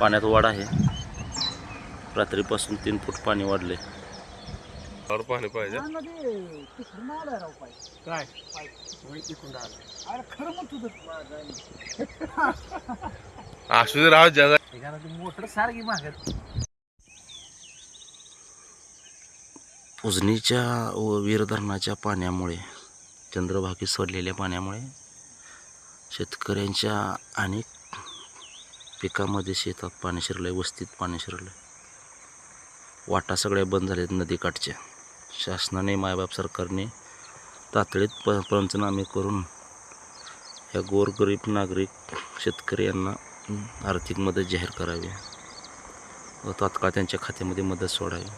पाण्यात वाढ आहे. रात्रीपासून तीन फूट पाणी वाढले. पाणी पाहिजे. काय? होय तिकडून आलं अरे खरं मग तुझं असू दे राव मोटर सारखी मागत. उजनीच्या व वीर धरणाच्या पाण्यामुळे चंद्रभागी सोडलेल्या पाण्यामुळे शेतकऱ्यांच्या अनेक पिकामध्ये शेतात पाणी शिरलं आहे वस्तीत पाणी शिरलं आहे वाटा सगळ्या बंद झाल्यात नदीकाठच्या शासनाने मायबाप सरकारने तातडीत प पंचनामे करून ह्या गोरगरीब नागरिक शेतकरी यांना आर्थिक मदत जाहीर करावी. व तात्काळ त्यांच्या खात्यामध्ये मदत सोडावी.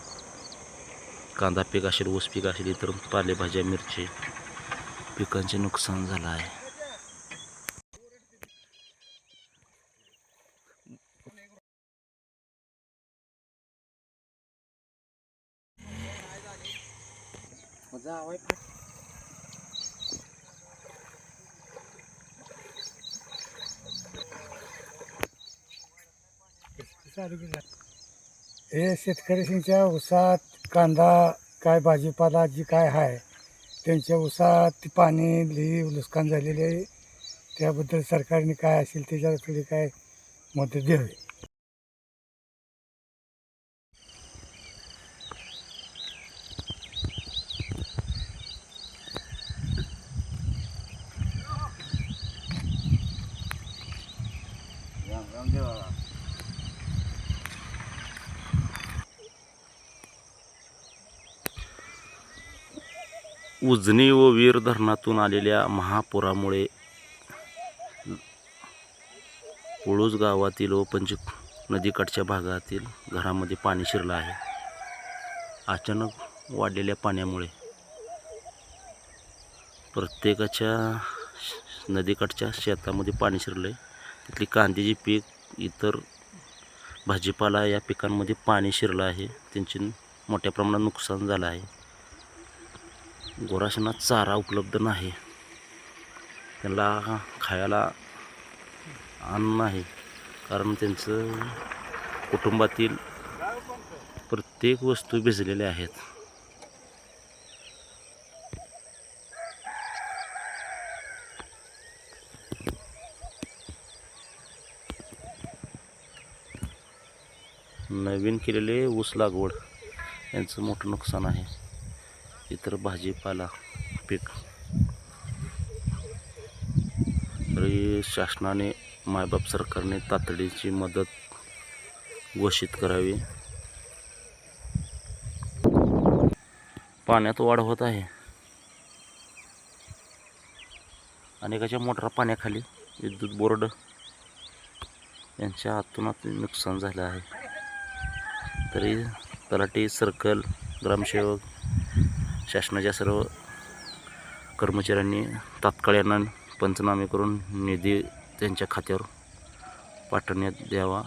कांदा पीक असेल ऊस पीक असेल इतर पालेभाज्या मिरची पिकांचे नुकसान झालं आहे. जावाय हे शेतकऱ्यांच्या ऊसात कांदा काय भाजीपाला जी काय आहे त्यांच्या ऊसात पाणी लई नुकसान झालेले आहे. त्याबद्दल सरकारने काय असेल त्याच्यावर थोडी काय मदत द्यावी उजनी व वीर धरणातून आलेल्या महापुरामुळे पुळूज गावातील व पंच नदीकाठच्या भागातील घरामध्ये पाणी शिरलं आहे. अचानक वाढलेल्या पाण्यामुळे प्रत्येकाच्या नदीकाठच्या शेतामध्ये पाणी शिरलं आहे तिथली कांद्याची पीक इतर भाजीपाला या पिकांमध्ये पाणी शिरलं आहे. त्यांचे मोठ्या प्रमाणात नुकसान झालं आहे. गोराशांना चारा उपलब्ध नाही. त्यांना खायला अन्न नाही. कारण त्यांचं कुटुंबातील प्रत्येक वस्तू भिजलेल्या आहेत. नवीन केलेले ऊस लागवड. यांचं मोठं नुकसान आहे. इतर भाजीपाला पीक. तरी शासनाने मायबाप सरकारने तातडीची मदत घोषित करावी. पाण्यात वाढ होत आहे. अनेकाच्या मोटरा पाण्याखाली विद्युत बोर्ड यांच्या हातूनात नुकसान झालं आहे. तरी तलाठी सर्कल ग्रामसेवक शासनाच्या सर्व कर्मचाऱ्यांनी तात्काळ यांना पंचनामे करून निधी त्यांच्या खात्यावर पाठवण्यात द्यावा.